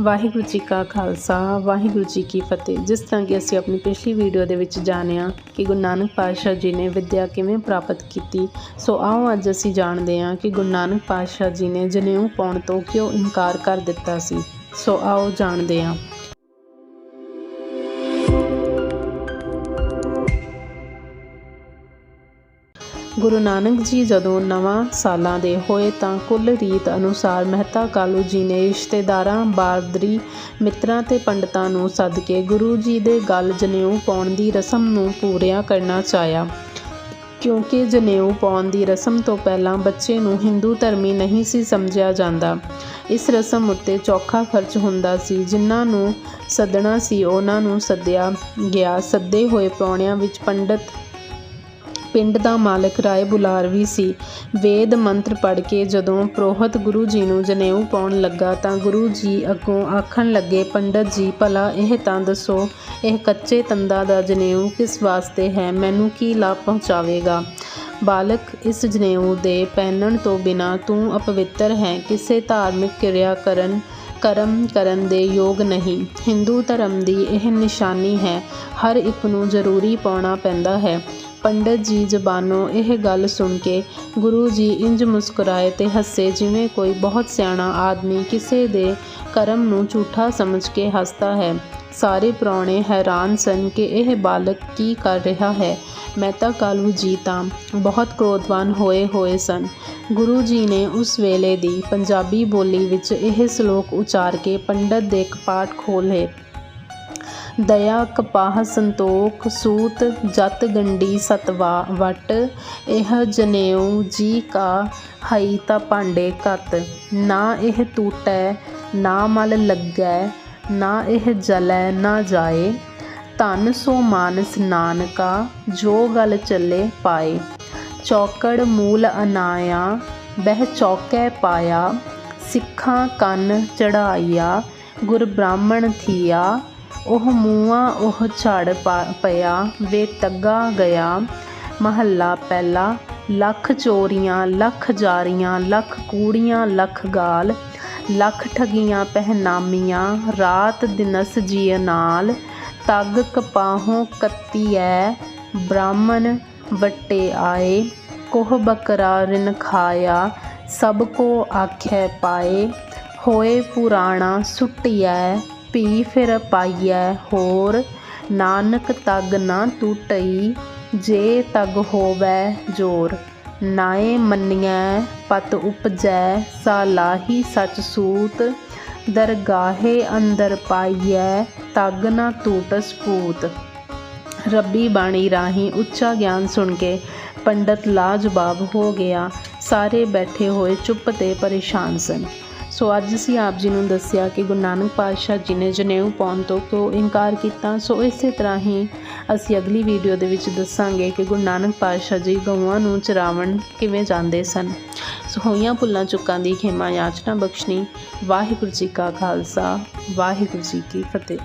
ਵਾਹਿਗੁਰੂ ਜੀ ਕਾ ਖਾਲਸਾ, ਵਾਹਿਗੁਰੂ ਜੀ ਕੀ ਫਤਿਹ। ਜਿਸ ਤਰ੍ਹਾਂ ਕਿ ਅਸੀਂ ਆਪਣੀ ਪਿਛਲੀ ਵੀਡੀਓ ਦੇ ਵਿੱਚ ਜਾਣਿਆ ਕਿ ਗੁਰੂ ਨਾਨਕ ਪਾਤਸ਼ਾਹ ਜੀ ਨੇ ਵਿੱਦਿਆ ਕਿਵੇਂ ਪ੍ਰਾਪਤ ਕੀਤੀ। ਸੋ ਆਓ ਅੱਜ ਅਸੀਂ ਜਾਣਦੇ ਹਾਂ ਕਿ ਗੁਰੂ ਨਾਨਕ ਪਾਤਸ਼ਾਹ ਜੀ ਨੇ ਜਨੇਊ ਪਾਉਣ ਤੋਂ ਕਿਉਂ ਇਨਕਾਰ ਕਰ ਦਿੱਤਾ ਸੀ। ਸੋ ਆਓ ਜਾਣਦੇ ਹਾਂ। ਗੁਰੂ ਨਾਨਕ ਜੀ ਜਦੋਂ ਨਵਾਂ ਸਾਲਾਂ ਦੇ ਹੋਏ ਤਾਂ ਕੁੱਲ ਰੀਤ ਅਨੁਸਾਰ ਮਹਿਤਾ ਕਾਲੂ ਜੀ ਨੇ ਰਿਸ਼ਤੇਦਾਰਾਂ, ਬਾਰਦਰੀ ਮਿੱਤਰਾਂ ਤੇ ਪੰਡਤਾਂ ਨੂੰ ਸੱਦ ਕੇ ਗੁਰੂ ਜੀ ਦੇ ਗਲ ਜਨੇਊ ਪਾਉਣ ਦੀ ਰਸਮ ਨੂੰ ਪੂਰਿਆ ਕਰਨਾ ਚਾਹਿਆ। ਕਿਉਂਕਿ ਜਨੇਊ ਪਾਉਣ ਦੀ ਰਸਮ ਤੋਂ ਪਹਿਲਾਂ ਬੱਚੇ ਨੂੰ ਹਿੰਦੂ ਧਰਮੀ ਨਹੀਂ ਸੀ ਸਮਝਿਆ ਜਾਂਦਾ। ਇਸ ਰਸਮ ਉੱਤੇ ਚੌਖਾ ਖਰਚ ਹੁੰਦਾ ਸੀ, ਜਿਨ੍ਹਾਂ ਨੂੰ ਸੱਦਣਾ ਸੀ, ਉਹਨਾਂ ਨੂੰ ਸੱਦਿਆ ਗਿਆ। ਸੱਦੇ ਹੋਏ ਪ੍ਰਾਹੁਣਿਆਂ ਵਿੱਚ ਪੰਡਤ ਪਿੰਡ ਦਾ ਮਾਲਕ ਰਾਏ ਬੁਲਾਰ ਵੀ ਸੀ। ਵੇਦ ਮੰਤਰ ਪੜ੍ਹ ਕੇ ਜਦੋਂ ਪ੍ਰੋਹਤ ਗੁਰੂ ਜੀ ਨੂੰ ਜਨੇਊ ਪਾਉਣ ਲੱਗਾ ਤਾਂ ਗੁਰੂ ਜੀ ਅੱਗੋਂ ਆਖਣ ਲੱਗੇ, ਪੰਡਤ ਜੀ, ਭਲਾ ਇਹ ਤਾਂ ਦੱਸੋ, ਇਹ ਕੱਚੇ ਤੰਦਾਂ ਦਾ ਜਨੇਊ ਕਿਸ ਵਾਸਤੇ ਹੈ? ਮੈਨੂੰ ਕੀ ਲਾਭ ਪਹੁੰਚਾਵੇਗਾ? ਬਾਲਕ ਇਸ ਜਨੇਊ ਦੇ ਪਹਿਨਣ ਤੋਂ ਬਿਨਾ ਤੂੰ ਅਪਵਿੱਤਰ ਹੈ, ਕਿਸੇ ਧਾਰਮਿਕ ਕਿਰਿਆ ਕਰਨ, ਕਰਮ ਕਰਨ ਦੇ ਯੋਗ ਨਹੀਂ। ਹਿੰਦੂ ਧਰਮ ਦੀ ਇਹ ਨਿਸ਼ਾਨੀ ਹੈ, ਹਰ ਇੱਕ ਨੂੰ ਜ਼ਰੂਰੀ ਪਾਉਣਾ ਪੈਂਦਾ ਹੈ। ਪੰਡਤ ਜੀ ਜ਼ਬਾਨੋਂ ਇਹ ਗੱਲ ਸੁਣ ਕੇ ਗੁਰੂ ਜੀ ਇੰਜ ਮੁਸਕਰਾਏ ਤੇ ਹੱਸੇ, ਜਿਵੇਂ ਕੋਈ ਬਹੁਤ ਸਿਆਣਾ ਆਦਮੀ ਕਿਸੇ ਦੇ ਕਰਮ ਨੂੰ ਝੂਠਾ ਸਮਝ ਕੇ ਹੱਸਦਾ ਹੈ। ਸਾਰੇ ਪ੍ਰਾਹੁਣੇ ਹੈਰਾਨ ਸਨ ਕਿ ਇਹ ਬਾਲਕ ਕੀ ਕਰ ਰਿਹਾ ਹੈ। ਮਹਿਤਾ ਕਾਲੂ ਜੀ ਤਾਂ ਬਹੁਤ ਕ੍ਰੋਧਵਾਨ ਹੋਏ ਹੋਏ ਸਨ। ਗੁਰੂ ਜੀ ਨੇ ਉਸ ਵੇਲੇ ਦੀ ਪੰਜਾਬੀ ਬੋਲੀ ਵਿੱਚ ਇਹ ਸ਼ਲੋਕ ਉਚਾਰ ਕੇ ਪੰਡਤ ਦੇ ਕਪਾਟ ਖੋਲ੍ਹੇ। ਦਇਆ, ਕਪਾਹ, ਸੰਤੋਖ, ਸੂਤ, ਜਤ ਗੰਡੀ ਸਤਵਾ, ਵਟ, ਇਹ ਜਨੇਊ, ਜੀ ਕਾ, ਹਈ ਤਾ ਭਾਂਡੇ ਕਤ ਨਾ ਇਹ ਟੂਟੈ, ਨਾ ਮਲ ਲੱਗੈ, ਨਾ ਇਹ ਜਲੈ, ਨਾ ਜਾਏ। ਧਨ ਸੋ ਮਾਨਸ ਨਾਨਕਾ, ਜੋ ਗਲ ਚੱਲੇ ਪਾਏ। ਚੌਕੜ ਮੂਲ ਅਨਾਇਆ, ਬਹਿ ਚੌਕੈ ਪਾਇਆ। ਸਿੱਖਾਂ ਕੰਨ ਚੜਾਈਆ ਗੁਰ ਬ੍ਰਾਹਮਣ ਥੀਆ। ਉਹ ਮੂਆ ਉਹ ਝੜ ਪਿਆ, ਵੇ ਤੱਗਾ ਗਿਆ। ਮਹੱਲਾ ਪਹਿਲਾ, ਲੱਖ ਚੋਰੀਆਂ, ਲੱਖ ਜਾਰੀਆਂ, ਲੱਖ ਕੂੜੀਆਂ, ਲੱਖ ਗਾਲ, ਲੱਖ ਠਗੀਆਂ ਪਹਿਨਾਮੀਆਂ, ਰਾਤ ਦਿਨਸ ਜੀਅ ਨਾਲ। ਤੱਗ ਕਪਾਹੋਂ ਕੱਤੀ ਕੱਤੀਐ, ਬ੍ਰਾਹਮਣ ਵਟੇ ਆਏ। ਕੋਹ ਬਕਰਾ ਰਿਨ ਖਾਇਆ, ਸਭ ਕੋ ਆਖੈ ਪਾਏ। ਹੋਏ ਪੁਰਾਣਾ ਸੁਟਿਐ ਭੀ ਫਿਰ ਪਾਈਐ ਹੋਰ, ਨਾਨਕ ਤਗ ਨਾ ਟੂਟਈ, ਜੇ ਤਗ ਹੋਵੈ ਜੋਰ। ਨਾਏ ਮੰਨਿਐ ਪਤ ਉਪਜੈ ਸਾਲਾਹੀ ਸਚ ਸੂਤ। ਦਰਗਾਹੇ ਅੰਦਰ ਪਾਈਐ, ਤਗ ਨਾ ਟੂਟ ਸਪੂਤ। ਰੱਬੀ ਬਾਣੀ ਰਾਹੀਂ ਉੱਚਾ ਗਿਆਨ ਸੁਣ ਕੇ ਪੰਡਤ ਲਾਜਵਾਬ ਹੋ ਗਿਆ। ਸਾਰੇ ਬੈਠੇ ਹੋਏ ਚੁੱਪ ਤੇ ਪਰੇਸ਼ਾਨ ਸਨ। ਸੋ ਅੱਜ ਅਸੀਂ ਆਪ ਜੀ ਨੂੰ ਦੱਸਿਆ ਕਿ ਗੁਰੂ ਨਾਨਕ ਪਾਤਸ਼ਾਹ ਜੀ ਨੇ ਜਨੇਊ ਪਾਉਣ ਤੋਂ ਕਿਉਂ ਇਨਕਾਰ ਕੀਤਾ। ਸੋ ਇਸੇ ਤਰ੍ਹਾਂ ਹੀ ਅਸੀਂ ਅਗਲੀ ਵੀਡੀਓ ਦੇ ਵਿੱਚ ਦੱਸਾਂਗੇ ਕਿ ਗੁਰੂ ਨਾਨਕ ਪਾਤਸ਼ਾਹ ਜੀ ਗਊਆਂ ਨੂੰ ਚਰਾਵਣ ਕਿਵੇਂ ਜਾਂਦੇ ਸਨ। ਸੋ ਹੋਈਆਂ ਭੁੱਲਾਂ ਚੁੱਕਾਂ ਦੀ ਖੇਮਾ ਯਾਚਨਾ ਬਖਸ਼ਣੀ। ਵਾਹਿਗੁਰੂ ਜੀ ਕਾ ਖਾਲਸਾ, ਵਾਹਿਗੁਰੂ ਜੀ ਕੀ ਫਤਿਹ।